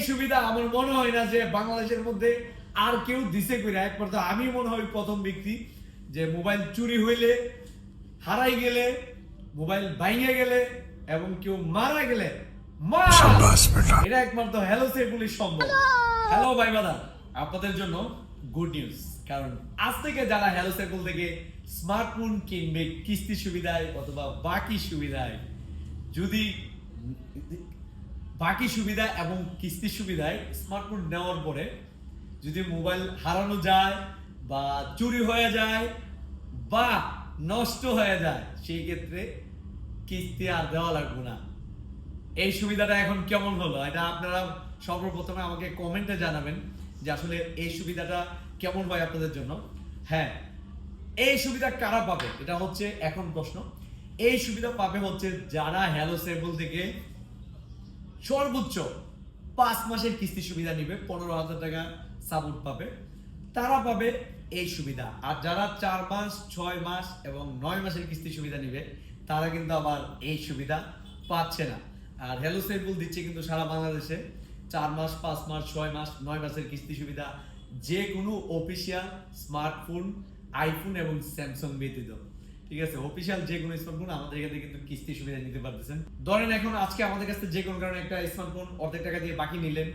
সুবিধা আমার মনে হয় না যে বাংলাদেশের মধ্যে আর কেউ দিছে একবার তো আমি মনে হয় প্রথম ব্যক্তি যে মোবাইল চুরি হইলে হারাই গেলে মোবাইল ভাঙে গেলে এবং কেউ মারা গেলে এটা একমাত্র হ্যালো সেফুলি সম্ভব। হ্যালো ভাই বাদা। আপনাদের জন্য গুড নিউজ কারণ আজ থেকে যারা হ্যালো সেফুল থেকে স্মার্টফোন কিনবে কিস্তি সুবিধায় অথবা বাকি সুবিধায় যদি বাকি সুবিধা এবং কিস্তি সুবিধায় স্মার্টফোন নেওয়ার পরে যদি মোবাইল হারানো যায় বা চুরি হয়ে যায় বা নষ্ট হয়ে যায়, সেই ক্ষেত্রে কিস্তি আর দেওয়া লাগবে না। এই সুবিধাটা এখন কেমন হলো? এটা আপনারা সর্বপ্রথমে আমাকে কমেন্টে জানাবেন যে আসলে এই সুবিধাটা কেমন হয় আপনাদের জন্য। হ্যাঁ এই সুবিধা কারা পাবে? এটা হচ্ছে এখন প্রশ্ন। এই সুবিধা পাবে হচ্ছে যারা হ্যালো সেবল থেকে সর্বোচ্চ পাঁচ মাসের কিস্তি সুবিধা নিবে, পনেরো হাজার টাকা সাপোর্ট পাবে। তারা পাবে এই সুবিধা। আর যারা চার মাস, ছয় মাস এবং নয় মাসের কিস্তি সুবিধা নিবে, তারা কিন্তু আবার এই সুবিধা পাচ্ছে না। আর হ্যালো সেবুল দিচ্ছে কিন্তু সারা বাংলাদেশে চার মাস, পাঁচ মাস, ছয় মাস, নয় মাসের কিস্তি সুবিধা যে কোনো অফিসিয়াল স্মার্টফোন আইফোন এবং স্যামসাং ব্যতীত। ঠিক আছে অফিসিয়াল যে কোনো স্মার্টফোন আমাদের এখানে কিন্তু কিস্তি সুবিধা নিতে পারতেছেন। ধরেন এখন আজকে আমাদের কাছে যে কোনো কারণে একটা স্মার্টফোন অর্ধেক টাকা দিয়ে বাকি নিলেন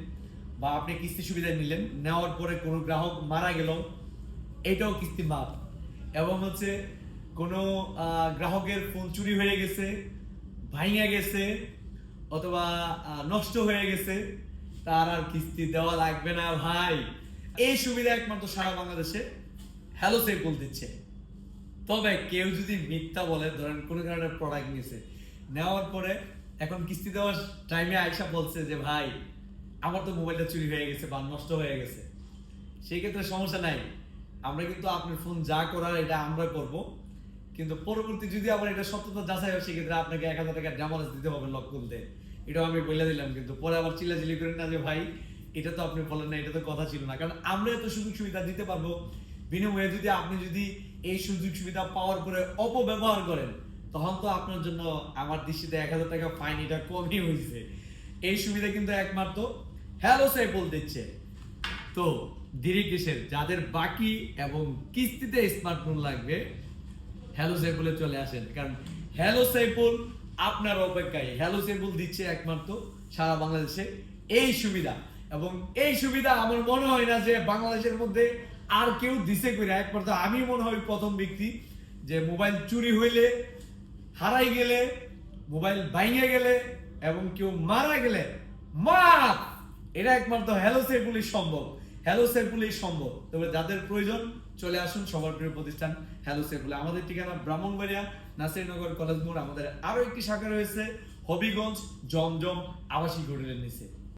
বা আপনি কিস্তি সুবিধা নিলেন, নেওয়ার পরে কোনো গ্রাহক মারা গেল, এটাও কিস্তি মাপ এবং হচ্ছে কোনো গ্রাহকের ফোন চুরি হয়ে গেছে ভাঙে গেছে, অথবা নষ্ট হয়ে গেছে, তার আর কিস্তি দেওয়া লাগবে না ভাই। এই সুবিধা একমাত্র সারা বাংলাদেশে হ্যালো সেভ বল দিচ্ছে। তবে কেউ যদি মিথ্যা বলে, ধরেন কোনো কারণে প্রোডাক্ট নিয়েছে নেওয়ার পরে এখন কিস্তি দেওয়ার টাইমে আয়সা বলছে যে, ভাই, আমার তো মোবাইলটা চুরি হয়ে গেছে বা নষ্ট হয়ে গেছে। সেই ক্ষেত্রে সমস্যা নাই। আমরা কিন্তু আপনার ফোন যা করার এটা আমরা করব। কিন্তু পরবর্তী যদি আবার এটা সত্যতা যাচাই হয় সেক্ষেত্রে আপনাকে এক হাজার টাকা ড্যামারেজ দিতে হবে লক খুলতে এটাও আমি বলে দিলাম, কিন্তু পরে আবার চিল্লাচিল্লি করেন না যে, ভাই, এটা তো আপনি বলেন না এটা তো কথা ছিল না। কারণ আমরা এত সুযোগ সুবিধা দিতে পারব বিনিময়ে যদি আপনি যদি এই সুযোগ সুবিধা পাওয়ার পরে অপব্যবহার করেন, তখন তো আপনার জন্য আমার দৃষ্টিতে এক হাজার টাকা ফাইন এটা কমই হয়েছে এই সুবিধা কিন্তু একমাত্র হ্যালো সাইপল দিচ্ছে। তো কিসের? যাদের বাকি এবং কিস্তিতে স্মার্টফোন লাগবে হ্যালো সাইপুলে চলে আসেন। কারণ হ্যালো সাইপুল আপনার অপেক্ষায়। হ্যালো সাইপুল দিচ্ছে একমাত্র সারা বাংলাদেশে। এই সুবিধা। এবং এই সুবিধা আমার মনে হয় না যে বাংলাদেশের মধ্যে আর কেউ দিছে করে একবার তো আমি মনে হয় প্রথম ব্যক্তি যে মোবাইল চুরি হইলে, হারাই গেলে, মোবাইল ভাঙে গেলে এবং কেউ মারা গেলে মা এটা একমাত্র হ্যালো সেফুলি সম্ভব। হ্যালো সেফুলি সম্ভব। তবে যাদের প্রয়োজন, চলে আসুন সবার প্রিয় প্রতিষ্ঠান হ্যালো সেফুলি আমাদের ঠিকানা ব্রাহ্মণবাড়িয়া, নাসিরনগর, কলেজ মোড়। আমাদের আরও একটি শাখা রয়েছে, হবিগঞ্জ, জমজম, আবাসিক হোটেলের নিচে।